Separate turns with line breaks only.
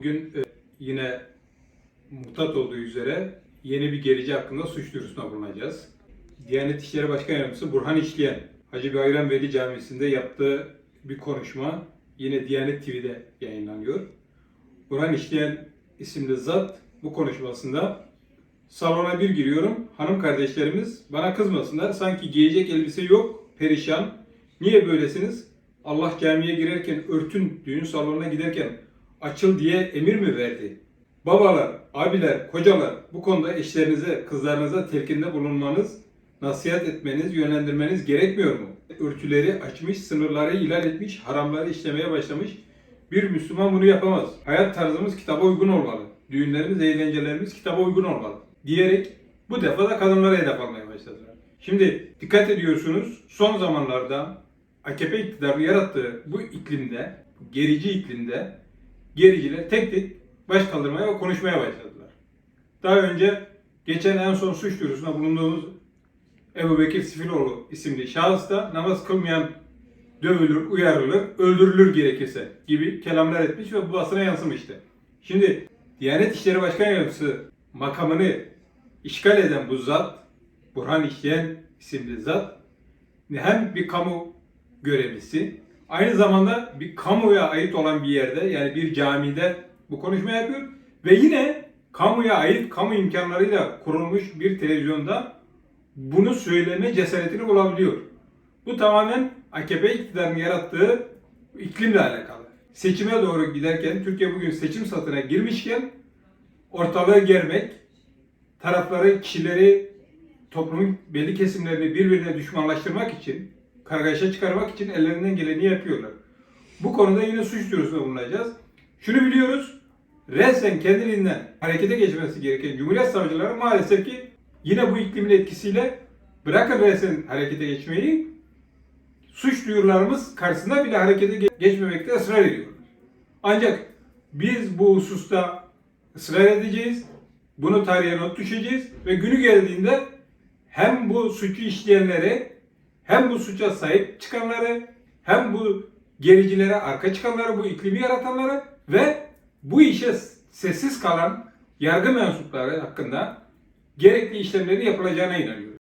Bugün e, yine muhtat olduğu üzere yeni bir gerici hakkında suç duyurusunda bulunacağız. Diyanet İşleri Başkan Yardımcısı Burhan İşleyen, Hacı Bayram Veli Camisi'nde yaptığı bir konuşma yine Diyanet TV'de yayınlanıyor. Burhan İşleyen isimli zat bu konuşmasında salona bir giriyorum. Hanım kardeşlerimiz bana kızmasınlar. Sanki giyecek elbise yok, perişan. Niye böylesiniz? Allah camiye girerken örtün, düğün salonuna giderken açıl diye emir mi verdi? Babalar, abiler, kocalar bu konuda eşlerinize, kızlarınıza telkinde bulunmanız, nasihat etmeniz, yönlendirmeniz gerekmiyor mu? Örtüleri açmış, sınırları ihlal etmiş, haramları işlemeye başlamış. Bir Müslüman bunu yapamaz. Hayat tarzımız kitaba uygun olmalı. Düğünlerimiz, eğlencelerimiz kitaba uygun olmalı. Diyerek bu defa da kadınlara hedef almaya başladılar. Şimdi dikkat ediyorsunuz son zamanlarda AKP iktidarı yarattığı bu iklimde, gerici iklimde gericiler tek tek baş kaldırmaya ve konuşmaya başladılar. Daha önce geçen en son suç duyurusunda bulunduğumuz Ebu Bekir Sifiloğlu isimli şahıs da namaz kılmayan dövülür, uyarılır, öldürülür gerekirse gibi kelamlar etmiş ve bu basına yansımıştı. Şimdi Diyanet İşleri Başkan Yardımcısı makamını işgal eden bu zat, Burhan İşleyen isimli zat hem bir kamu görevlisi, aynı zamanda bir kamuya ait olan bir yerde yani bir camide bu konuşma yapıyor ve yine kamuya ait kamu imkanlarıyla kurulmuş bir televizyonda bunu söyleme cesaretini bulabiliyor. Bu tamamen AKP iktidarının yarattığı iklimle alakalı. Seçime doğru giderken Türkiye bugün seçim satına girmişken ortalığı germek, tarafları, kişileri, toplumun belli kesimlerini birbirine düşmanlaştırmak için, kargaşa çıkarmak için ellerinden geleni yapıyorlar. Bu konuda yine suç duyurusunda bulunacağız. Şunu biliyoruz, resmen kendiliğinden harekete geçmesi gereken Cumhuriyet Savcıları maalesef ki yine bu iklimin etkisiyle bırakın resmen harekete geçmeyi, suç duyurularımız karşısında bile harekete ge- geçmemekte ısrar ediyorlar. Ancak biz bu hususta ısrar edeceğiz. Bunu tarihe not düşeceğiz ve günü geldiğinde hem bu suçu işleyenleri hem bu suça sahip çıkanları hem bu gericilere arka çıkanları, bu iklimi yaratanları ve bu işe sessiz kalan yargı mensupları hakkında gerekli işlemlerin yapılacağına inanıyoruz.